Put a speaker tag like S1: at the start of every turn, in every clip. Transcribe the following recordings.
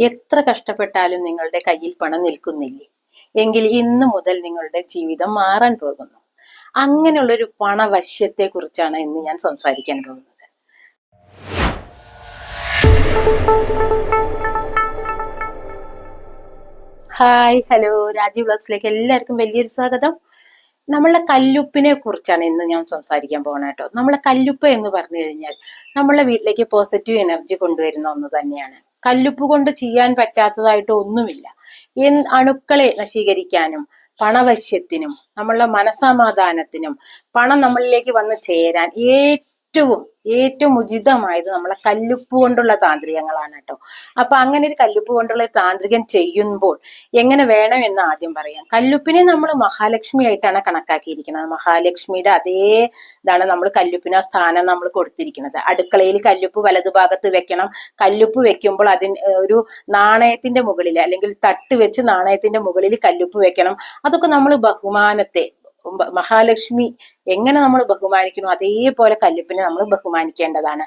S1: എത്ര കഷ്ടപ്പെട്ടാലും നിങ്ങളുടെ കയ്യിൽ പണം നിൽക്കുന്നില്ലേ? എങ്കിൽ ഇന്ന് മുതൽ നിങ്ങളുടെ ജീവിതം മാറാൻ പോകുന്നു. അങ്ങനെയുള്ളൊരു പണവശ്യത്തെ കുറിച്ചാണ് ഇന്ന് ഞാൻ സംസാരിക്കാൻ പോകുന്നത്. Hi hello. രാജീവ് ബ്ലോഗ്സിലേക്ക് എല്ലാവർക്കും വലിയൊരു സ്വാഗതം. നമ്മളെ കല്ലുപ്പിനെ കുറിച്ചാണ് ഇന്ന് ഞാൻ സംസാരിക്കാൻ പോകുന്നത് കേട്ടോ. നമ്മളെ കല്ലുപ്പ് എന്ന് പറഞ്ഞു കഴിഞ്ഞാൽ നമ്മളെ വീട്ടിലേക്ക് പോസിറ്റീവ് എനർജി കൊണ്ടുവരുന്ന ഒന്ന് തന്നെയാണ്. കല്ലുപ്പ് കൊണ്ട് ചെയ്യാൻ പറ്റാത്തതായിട്ട് ഒന്നുമില്ല. അണുക്കളെ നശീകരിക്കാനും പണവശ്യത്തിനും നമ്മളുടെ മനസമാധാനത്തിനും പണം നമ്മളിലേക്ക് വന്ന് ചേരാൻ ഏറ്റവും ഏറ്റവും ഏറ്റവും ഉചിതമായത് നമ്മളെ കല്ലുപ്പ് കൊണ്ടുള്ള താന്ത്രികങ്ങളാണ് കേട്ടോ. അപ്പൊ അങ്ങനെ ഒരു കല്ലുപ്പ് കൊണ്ടുള്ള താന്ത്രികം ചെയ്യുമ്പോൾ എങ്ങനെ വേണം എന്ന് ആദ്യം പറയാം. കല്ലുപ്പിനെ നമ്മൾ മഹാലക്ഷ്മി ആയിട്ടാണ് കണക്കാക്കിയിരിക്കുന്നത്. മഹാലക്ഷ്മിയുടെ അതേ ഇതാണ് നമ്മൾ കല്ലുപ്പിന് ആ സ്ഥാനം നമ്മൾ കൊടുത്തിരിക്കുന്നത്. അടുക്കളയിൽ കല്ലുപ്പ് വലതുഭാഗത്ത് വെക്കണം. കല്ലുപ്പ് വെക്കുമ്പോൾ അതിന് ഒരു നാണയത്തിന്റെ മുകളിൽ അല്ലെങ്കിൽ തട്ട് വെച്ച് നാണയത്തിന്റെ മുകളിൽ കല്ലുപ്പ് വെക്കണം. അതൊക്കെ നമ്മൾ ബഹുമാനത്തെ മഹാലക്ഷ്മി എങ്ങനെ നമ്മൾ ബഹുമാനിക്കുന്നു അതേപോലെ കല്ലുപ്പിനെ നമ്മൾ ബഹുമാനിക്കേണ്ടതാണ്.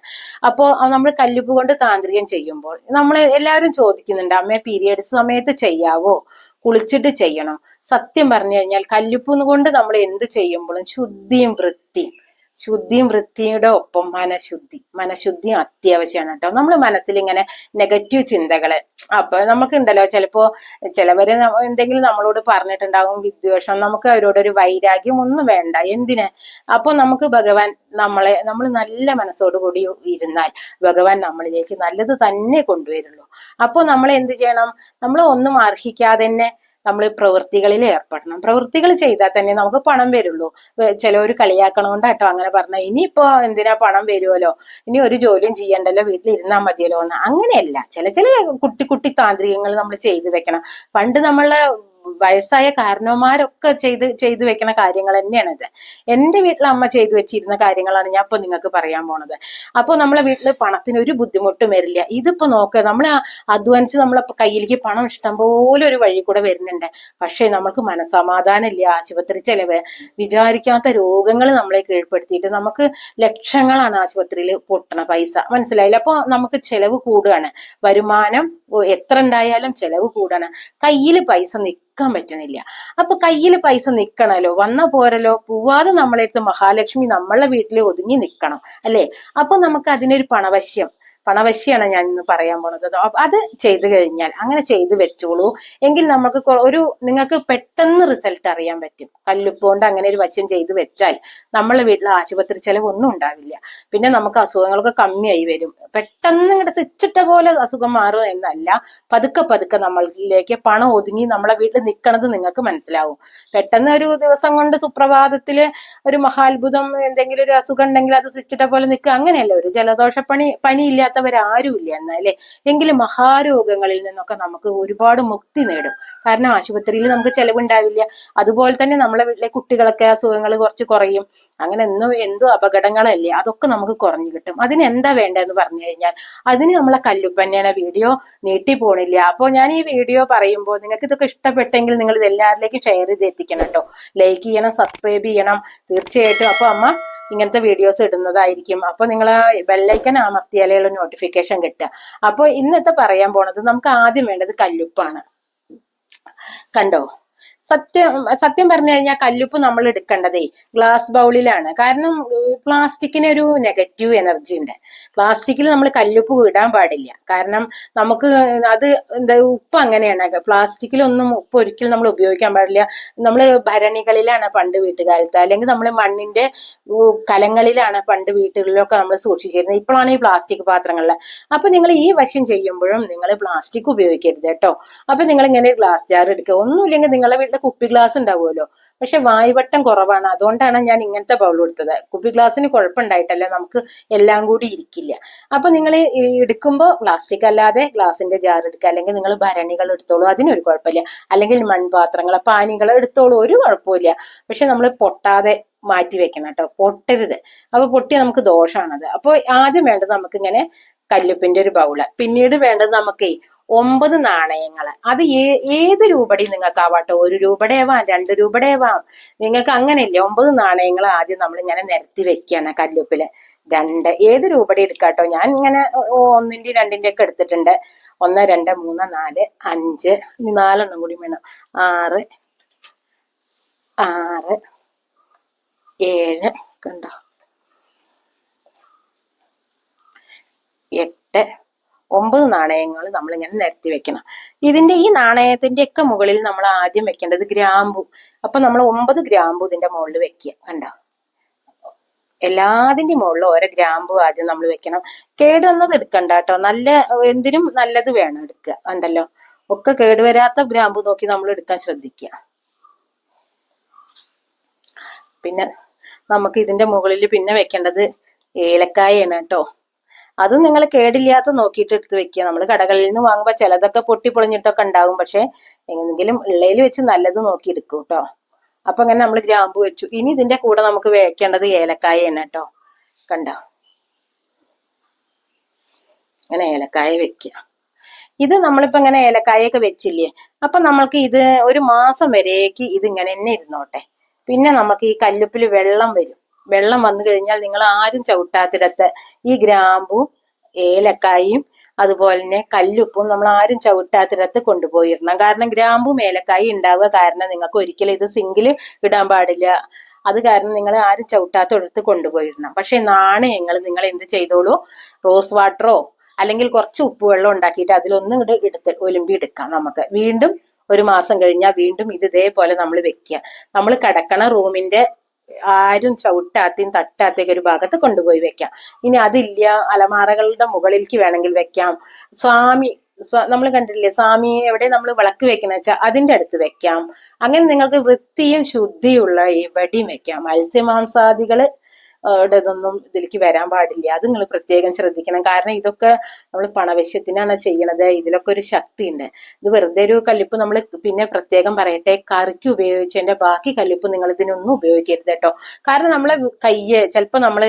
S1: അപ്പോൾ നമ്മൾ കല്ലുപ്പ് കൊണ്ട് താന്ത്രികം ചെയ്യുമ്പോൾ നമ്മൾ എല്ലാവരും ചോദിക്കുന്നുണ്ട് അമ്മയെ പീരിയഡ്സ് സമയത്ത് ചെയ്യാവോ? കുളിച്ചിട്ട് ചെയ്യണോ. സത്യം പറഞ്ഞു കഴിഞ്ഞാൽ കല്ലുപ്പ് കൊണ്ട് നമ്മൾ എന്ത് ചെയ്യുമ്പോഴും ശുദ്ധിയും വൃത്തിയും ശുദ്ധിയും വൃത്തിയുടെ ഒപ്പം മനഃശുദ്ധി. മനഃശുദ്ധിയും അത്യാവശ്യമാണ് കേട്ടോ. നമ്മൾ മനസ്സിൽ ഇങ്ങനെ നെഗറ്റീവ് ചിന്തകൾ. അപ്പൊ നമുക്കുണ്ടല്ലോ ചിലപ്പോ ചിലവര് എന്തെങ്കിലും നമ്മളോട് പറഞ്ഞിട്ടുണ്ടാകും വിദ്വേഷം നമുക്ക് അവരോടൊരു വൈരാഗ്യം ഒന്നും വേണ്ട. എന്തിന്? അപ്പൊ നമുക്ക് ഭഗവാൻ നമ്മളെ നമ്മൾ നല്ല മനസ്സോട് കൂടി ഇരുന്നാൽ ഭഗവാൻ നമ്മളിലേക്ക് നല്ലത് തന്നെ കൊണ്ടുവരുള്ളൂ. അപ്പൊ നമ്മൾ എന്ത് ചെയ്യണം? നമ്മൾ ഒന്നും അർഹിക്കാതെ തന്നെ നമ്മൾ പ്രവൃത്തികളിൽ ഏർപ്പെടണം. പ്രവൃത്തികൾ ചെയ്താൽ തന്നെ നമുക്ക് പണം വരുള്ളൂ. ചിലവർ കളിയാക്കണോണ്ടാട്ടോ അങ്ങനെ പറഞ്ഞ ഇനിയിപ്പോ എന്തിനാ പണം വരുമല്ലോ ഇനി ഒരു ജോലിയും ചെയ്യണ്ടല്ലോ? വീട്ടിൽ ഇരുന്നാൽ മതിയല്ലോ എന്ന്. അങ്ങനെയല്ല. ചില ചില കുട്ടി കുട്ടി താന്ത്രികങ്ങൾ നമ്മൾ ചെയ്തു വെക്കണം. പണ്ട് നമ്മളെ വയസ്സായ കാരണവന്മാരൊക്കെ ചെയ്ത് ചെയ്തു വെക്കുന്ന കാര്യങ്ങൾ തന്നെയാണിത്. എന്റെ വീട്ടിൽ അമ്മ ചെയ്തു വെച്ചിരുന്ന കാര്യങ്ങളാണ് ഞാൻ ഇപ്പൊ നിങ്ങൾക്ക് പറയാൻ പോണത്. അപ്പൊ നമ്മളെ വീട്ടിൽ പണത്തിന് ഒരു ബുദ്ധിമുട്ടും വരില്ല. ഇതിപ്പോ നോക്ക് നമ്മൾ അധ്വാനിച്ച് നമ്മളെ കയ്യിലേക്ക് പണം ഇഷ്ടം പോലെ ഒരു വഴി കൂടെ വരുന്നുണ്ട്. പക്ഷേ നമുക്ക് മനസമാധാനം ഇല്ല ആശുപത്രി ചെലവ് വിചാരിക്കാത്ത രോഗങ്ങൾ നമ്മളെ കീഴ്പ്പെടുത്തിയിട്ട് നമുക്ക് ലക്ഷങ്ങളാണ് ആശുപത്രിയിൽ പൊട്ടണ പൈസ. മനസ്സിലായില്ല? അപ്പൊ നമുക്ക് ചെലവ് കൂടുകയാണ്. വരുമാനം എത്ര ഉണ്ടായാലും ചെലവ് കൂടണം കയ്യിൽ പൈസ നിൽക്കാൻ പറ്റണില്ല അപ്പൊ കയ്യിൽ പൈസ നിക്കണല്ലോ വന്ന പോരല്ലോ പോവാതെ നമ്മളെ അടുത്ത് മഹാലക്ഷ്മി നമ്മളെ വീട്ടിൽ ഒതുങ്ങി നിൽക്കണം അല്ലേ? അപ്പൊ നമുക്ക് അതിനൊരു പണവശ്യം. പണവശ്യാണ് ഞാൻ ഇന്ന് പറയാൻ പോണത്. അത് ചെയ്തു കഴിഞ്ഞാൽ അങ്ങനെ ചെയ്തു വെച്ചോളൂ. എങ്കിൽ നമുക്ക് ഒരു നിങ്ങൾക്ക് പെട്ടെന്ന് റിസൾട്ട് അറിയാൻ പറ്റും. കല്ലുപ്പ് കൊണ്ട് അങ്ങനെ ഒരു വശം ചെയ്തു വെച്ചാൽ നമ്മളെ വീട്ടിൽ ആശുപത്രി ചെലവ് ഒന്നും ഉണ്ടാവില്ല. പിന്നെ നമുക്ക് അസുഖങ്ങളൊക്കെ കമ്മിയായി വരും. പെട്ടെന്ന് ഇങ്ങോട്ട് സ്വിച്ചിട്ട പോലെ അസുഖം മാറും എന്നല്ല. പതുക്കെ പതുക്കെ നമ്മളിലേക്ക് പണം ഒതുങ്ങി നമ്മളെ വീട്ടിൽ നിൽക്കണത് നിങ്ങൾക്ക് മനസ്സിലാവും. പെട്ടെന്ന് ഒരു ദിവസം കൊണ്ട് സുപ്രഭാതത്തിൽ ഒരു മഹാത്ഭുതം എന്തെങ്കിലും ഒരു അസുഖം ഉണ്ടെങ്കിൽ അത് സ്വിച്ചിട്ട പോലെ നിൽക്കുക അങ്ങനെയല്ല. ഒരു ജലദോഷപ്പണി പനി ഇല്ലാത്തവരാരുമില്ല എന്നല്ലേ എങ്കിലും മഹാരോഗങ്ങളിൽ നിന്നൊക്കെ നമുക്ക് ഒരുപാട് മുക്തി നേടും. കാരണം ആശുപത്രിയിൽ നമുക്ക് ചെലവുണ്ടാവില്ല. അതുപോലെ തന്നെ നമ്മളെ വീട്ടിലെ കുട്ടികളൊക്കെ അസുഖങ്ങൾ കുറച്ച് കുറയും. അങ്ങനെ എന്നും എന്തോ അപകടങ്ങളല്ലേ? അതൊക്കെ നമുക്ക് കുറഞ്ഞു കിട്ടും. അതിന് എന്താ വേണ്ടതെന്ന് പറഞ്ഞു കഴിഞ്ഞാൽ അതിന് നമ്മളെ കല്ലുപ്പന്നെയാണ് വീഡിയോ നീട്ടി പോണില്ല. അപ്പോൾ ഞാൻ ഈ വീഡിയോ പറയുമ്പോൾ നിങ്ങൾക്ക് ഇതൊക്കെ ഇഷ്ടപ്പെട്ടെങ്കിൽ നിങ്ങൾ ഇത് എല്ലാവരിലേക്കും ഷെയർ ചെയ്ത് എത്തിക്കണം കേട്ടോ. ലൈക്ക് ചെയ്യണം സബ്സ്ക്രൈബ് ചെയ്യണം. തീർച്ചയായിട്ടും. അപ്പോൾ അമ്മ ഇങ്ങനത്തെ വീഡിയോസ് ഇടുന്നതായിരിക്കും. അപ്പോൾ നിങ്ങൾ ബെല്ലൈക്കൻ അമർത്തിയാലേ ഉള്ള നോട്ടിഫിക്കേഷൻ കിട്ടുക. അപ്പൊ ഇന്നത്തെ പറയാൻ പോണത് നമുക്ക് ആദ്യം വേണ്ടത് കല്ലുപ്പാണ്. കണ്ടോ? സത്യം സത്യം പറഞ്ഞു കഴിഞ്ഞാൽ കല്ലുപ്പ് നമ്മൾ എടുക്കേണ്ടതേ ഗ്ലാസ് ബൗളിലാണ് കാരണം പ്ലാസ്റ്റിക്കിന് ഒരു നെഗറ്റീവ് എനർജി ഉണ്ട്. പ്ലാസ്റ്റിക്കിൽ നമ്മൾ കല്ലുപ്പ് ഇടാൻ പാടില്ല. കാരണം നമുക്ക് അത് എന്താ ഉപ്പ് അങ്ങനെയാണ്. പ്ലാസ്റ്റിക്കിലൊന്നും ഉപ്പ് ഒരിക്കലും നമ്മൾ ഉപയോഗിക്കാൻ പാടില്ല. നമ്മൾ ഭരണികളിലാണ് പണ്ട് വീട്ടുകാലത്ത്. അല്ലെങ്കിൽ നമ്മൾ മണ്ണിന്റെ കലങ്ങളിലാണ് പണ്ട് വീട്ടുകളിലൊക്കെ നമ്മൾ സൂക്ഷിച്ചിരുന്നത്. ഇപ്പോഴാണ് ഈ പ്ലാസ്റ്റിക് പാത്രങ്ങളിൽ അപ്പൊ നിങ്ങൾ ഈ വശം ചെയ്യുമ്പോഴും നിങ്ങൾ പ്ലാസ്റ്റിക് ഉപയോഗിക്കരുത് കേട്ടോ. അപ്പൊ നിങ്ങൾ ഇങ്ങനെ ഗ്ലാസ് ജാർ എടുക്കുക. ഒന്നുമില്ലെങ്കിൽ നിങ്ങളുടെ വീട്ടിൽ കുപ്പി ഗ്ലാസ് ഉണ്ടാവുമല്ലോ. പക്ഷെ വായുവട്ടം കുറവാണ്. അതുകൊണ്ടാണ് ഞാൻ ഇങ്ങനത്തെ ബൗൾ എടുത്തത്. കുപ്പി ഗ്ലാസ്സിന് കുഴപ്പമുണ്ടായിട്ടല്ല. നമുക്ക് എല്ലാം കൂടി ഇരിക്കില്ല. അപ്പൊ നിങ്ങൾ എടുക്കുമ്പോൾ പ്ലാസ്റ്റിക് അല്ലാതെ ഗ്ലാസിന്റെ ജാർ എടുക്കുക. അല്ലെങ്കിൽ നിങ്ങൾ ഭരണികൾ എടുത്തോളൂ. അതിനൊരു കുഴപ്പമില്ല. അല്ലെങ്കിൽ മൺപാത്രങ്ങൾ പാനികൾ എടുത്തോളൂ. ഒരു കുഴപ്പമില്ല പക്ഷെ നമ്മൾ പൊട്ടാതെ മാറ്റി വെക്കണം കേട്ടോ. പൊട്ടരുത്. അപ്പൊ പൊട്ടി നമുക്ക് ദോഷമാണത്. അപ്പോൾ ആദ്യം വേണ്ടത് നമുക്ക് ഇങ്ങനെ കല്ലുപ്പിന്റെ ഒരു ബൗൾ പിന്നീട് വേണ്ടത് നമുക്കേ ഒമ്പത് നാണയങ്ങൾ അത് ഏത് രൂപടി നിങ്ങൾക്ക് ആവാട്ടോ ഒരു രൂപയുടെ ആവാം രണ്ട് രൂപയുടെ ആവാം നിങ്ങൾക്ക് അങ്ങനെയല്ലേ? ഒമ്പത് നാണയങ്ങൾ ആദ്യം നമ്മൾ ഇങ്ങനെ നിരത്തി വെക്കുകയാണ് കല്ലുപ്പിൽ. രണ്ട് ഏത് രൂപടി എടുക്കാട്ടോ? ഞാൻ ഇങ്ങനെ ഒന്നിന്റെ രണ്ടിന്റെ ഒക്കെ എടുത്തിട്ടുണ്ട്. ഒന്ന് രണ്ട് മൂന്ന് നാല് അഞ്ച് നാലെണ്ണം കൂടി വേണം. ആറ് ആറ് ഏഴ് കണ്ടോ? എട്ട് ഒമ്പത് നാണയങ്ങൾ നമ്മൾ ഇങ്ങനെ നിരത്തി വെക്കണം. ഇതിന്റെ ഈ നാണയത്തിന്റെ ഒക്കെ മുകളിൽ നമ്മൾ ആദ്യം വെക്കേണ്ടത് ഗ്രാമ്പു. അപ്പൊ നമ്മൾ ഒമ്പത് ഗ്രാമ്പു ഇതിന്റെ മുകളിൽ വെക്കുക കണ്ടോ? എല്ലാതിന്റെ മുകളിൽ ഓരോ ഗ്രാമ്പു ആദ്യം നമ്മൾ വെക്കണം. കേടുവന്നത് എടുക്കണ്ട കേട്ടോ. നല്ല എന്തിനും നല്ലത് വേണം എടുക്കുക ഉണ്ടല്ലോ ഒക്കെ കേടുവരാത്ത ഗ്രാമ്പു നോക്കി നമ്മൾ എടുക്കാൻ ശ്രദ്ധിക്കുക. പിന്നെ നമുക്ക് ഇതിന്റെ മുകളിൽ പിന്നെ വെക്കേണ്ടത് ഏലക്കായാണ് കേട്ടോ. അതും നിങ്ങൾ കേടില്ലാത്ത നോക്കിയിട്ട് എടുത്ത് വെക്കുക. നമ്മൾ കടകളിൽ നിന്ന് വാങ്ങുമ്പോൾ ചിലതൊക്കെ പൊട്ടി പൊളിഞ്ഞിട്ടൊക്കെ ഉണ്ടാവും പക്ഷെ എങ്ങനെങ്കിലും ഉള്ളയിൽ വെച്ച് നല്ലത് നോക്കി എടുക്കും കേട്ടോ അപ്പൊ അങ്ങനെ നമ്മൾ ഗ്രാമ്പു വെച്ചു. ഇനി ഇതിന്റെ കൂടെ നമുക്ക് വെക്കേണ്ടത് തന്നെ കേട്ടോ കണ്ടോ? അങ്ങനെ ഏലക്കായ വെക്കുക. ഇത് നമ്മളിപ്പോ ഇങ്ങനെ ഏലക്കായൊക്കെ വെച്ചില്ലേ? അപ്പൊ നമ്മൾക്ക് ഇത് ഒരു മാസം വരേക്ക് ഇത് ഇങ്ങനെ തന്നെ ഇരുന്നോട്ടെ. പിന്നെ നമുക്ക് ഈ കല്ലുപ്പിൽ വെള്ളം വരും. വെള്ളം വന്നു കഴിഞ്ഞാൽ നിങ്ങൾ ആരും ചവിട്ടാത്തിടത്ത്. ഈ ഗ്രാമ്പും ഏലക്കായും അതുപോലെ തന്നെ കല്ലുപ്പും നമ്മൾ ആരും ചവിട്ടാത്തിടത്ത് കൊണ്ടുപോയിടണം. കാരണം ഗ്രാമ്പും ഏലക്കായും ഉണ്ടാവുക കാരണം നിങ്ങൾക്ക് ഒരിക്കലും ഇത് സിങ്കിൽ ഇടാൻ പാടില്ല. അത് കാരണം നിങ്ങൾ ആരും ചവിട്ടാത്തടുത്ത് കൊണ്ടുപോയിടണം. പക്ഷെ നാണയങ്ങൾ നിങ്ങൾ എന്ത് ചെയ്തോളൂ? റോസ് വാട്ടറോ അല്ലെങ്കിൽ കുറച്ച് ഉപ്പ് വെള്ളം ഉണ്ടാക്കിയിട്ട് അതിലൊന്നും ഇട് എടുത്ത് ഒലുമ്പി എടുക്കാം നമുക്ക്. വീണ്ടും ഒരു മാസം കഴിഞ്ഞാൽ വീണ്ടും ഇത് ഇതേപോലെ നമ്മൾ വെക്കുക. നമ്മൾ കിടക്കണ റൂമിന്റെ ആരും ചവിട്ടാത്തയും തട്ടാത്തയൊക്കെ ഒരു ഭാഗത്ത് കൊണ്ടുപോയി വെക്കാം. ഇനി അതില്ല അലമാറകളുടെ മുകളിലേക്ക് വേണമെങ്കിൽ വെക്കാം. സ്വാമി നമ്മൾ കണ്ടിട്ടില്ലേ സ്വാമി എവിടെ നമ്മൾ വിളക്ക് വെക്കുന്ന വെച്ചാൽ അതിന്റെ അടുത്ത് വെക്കാം. അങ്ങനെ നിങ്ങൾക്ക് വൃത്തിയും ശുദ്ധിയുള്ള എവിടെയും വെക്കാം. മത്സ്യമാംസാദികൾ ഇതൊന്നും ഇതിലേക്ക് വരാൻ പാടില്ല. അത് നിങ്ങൾ പ്രത്യേകം ശ്രദ്ധിക്കണം. കാരണം ഇതൊക്കെ നമ്മൾ പണവശ്യത്തിനാണ് ചെയ്യണത്. ഇതിലൊക്കെ ഒരു ശക്തി ഉണ്ട് ഇത് വെറുതെ ഒരു കല്ലുപ്പ് നമ്മൾ പിന്നെ പ്രത്യേകം പറയട്ടെ കറിക്ക് ഉപയോഗിച്ചതിന്റെ ബാക്കി കല്ലുപ്പ് നിങ്ങൾ ഇതിനൊന്നും ഉപയോഗിക്കരുത് കേട്ടോ. കാരണം നമ്മളെ കയ്യ് ചിലപ്പോൾ നമ്മൾ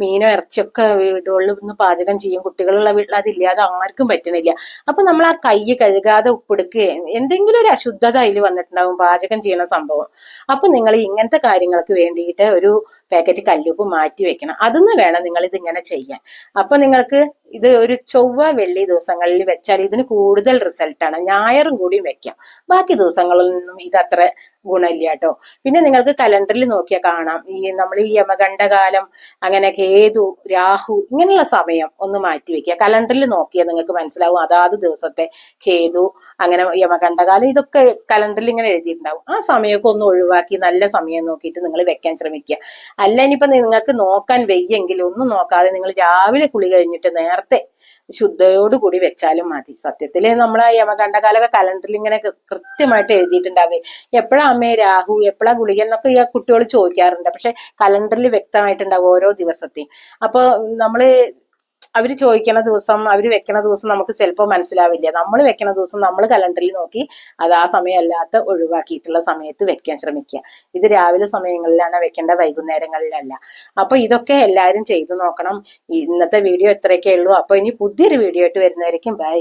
S1: മീനോ ഇറച്ചിയൊക്കെ വീടുകളിൽ നിന്ന് പാചകം ചെയ്യും. കുട്ടികളുള്ള വീട്ടിൽ അതില്ലാതെ ആർക്കും പറ്റണില്ല. അപ്പൊ നമ്മൾ ആ കൈ കഴുകാതെ ഉപ്പെടുക്കുകയും എന്തെങ്കിലും ഒരു അശുദ്ധത അതിൽ വന്നിട്ടുണ്ടാവും പാചകം ചെയ്യുന്ന സംഭവം. അപ്പൊ നിങ്ങൾ ഇങ്ങനത്തെ കാര്യങ്ങൾക്ക് വേണ്ടിയിട്ട് ഒരു പാക്കറ്റ് കല്ലുപ്പ് മാറ്റി വെക്കണം. അതൊന്ന് വേണം നിങ്ങൾ ഇത് ഇങ്ങനെ ചെയ്യാൻ. അപ്പൊ നിങ്ങൾക്ക് ഇത് ഒരു ചൊവ്വ വെള്ളി ദിവസങ്ങളിൽ വെച്ചാൽ ഇതിന് കൂടുതൽ റിസൾട്ടാണ് ഞായറും കൂടിയും വെക്കാം. ബാക്കി ദിവസങ്ങളിൽ നിന്നും ഇത് അത്ര ഗുണമില്ല കേട്ടോ. പിന്നെ നിങ്ങൾക്ക് കലണ്ടറിൽ നോക്കിയാൽ കാണാം. ഈ നമ്മൾ ഈ യമകണ്ഠകാലം അങ്ങനെ കേതു രാഹു ഇങ്ങനെയുള്ള സമയം ഒന്ന് മാറ്റി വെക്കുക. കലണ്ടറിൽ നോക്കിയാൽ നിങ്ങൾക്ക് മനസ്സിലാവും അതാത് ദിവസത്തെ കേതു അങ്ങനെ യമകണ്ഠകാലം ഇതൊക്കെ കലണ്ടറിൽ ഇങ്ങനെ എഴുതിയിട്ടുണ്ടാവും. ആ സമയമൊക്കെ ഒന്ന് ഒഴിവാക്കി നല്ല സമയം നോക്കിയിട്ട് നിങ്ങൾ വെക്കാൻ ശ്രമിക്കുക. അല്ല ഇനിയിപ്പോൾ നിങ്ങൾക്ക് നോക്കാൻ വയ്യെങ്കിൽ ഒന്നും നോക്കാതെ നിങ്ങൾ രാവിലെ കുളി കഴിഞ്ഞിട്ട് നേരത്തെ ശുദ്ധയോടുകൂടി വെച്ചാലും മതി. സത്യത്തിൽ സത്യത്തിൽ ആ യമകണ്ഠകാലൊക്കെ കലണ്ടറിൽ ഇങ്ങനെ കൃത്യമായിട്ട് എഴുതിയിട്ടുണ്ടാവേ. എപ്പോഴാ അമ്മേ രാഹു എപ്പോഴാ ഗുളിക എന്നൊക്കെ ഈ കുട്ടികൾ ചോദിക്കാറുണ്ട്. പക്ഷെ കലണ്ടറിൽ വ്യക്തമായിട്ടുണ്ടാവും ഓരോ ദിവസത്തെയും. അപ്പൊ നമ്മൾ അവർ ചോദിക്കുന്ന ദിവസം അവർ വെക്കുന്ന ദിവസം നമുക്ക് ചിലപ്പോൾ മനസ്സിലാവില്ല. നമ്മൾ വെക്കുന്ന ദിവസം നമ്മൾ കലണ്ടറിൽ നോക്കി അത് ആ സമയമല്ലാത്ത ഒഴിവാക്കിയിട്ടുള്ള സമയത്ത് വെക്കാൻ ശ്രമിക്കുക. ഇത് രാവിലെ സമയങ്ങളിലാണ് വെക്കേണ്ട വൈകുന്നേരങ്ങളിലല്ല. അപ്പോൾ ഇതൊക്കെ എല്ലാവരും ചെയ്തു നോക്കണം. ഇന്നത്തെ വീഡിയോ ഇത്രയൊക്കെ ഉള്ളൂ. അപ്പൊ ഇനി പുതിയൊരു വീഡിയോ ആയിട്ട് വരുന്നവരേക്കും ബൈ.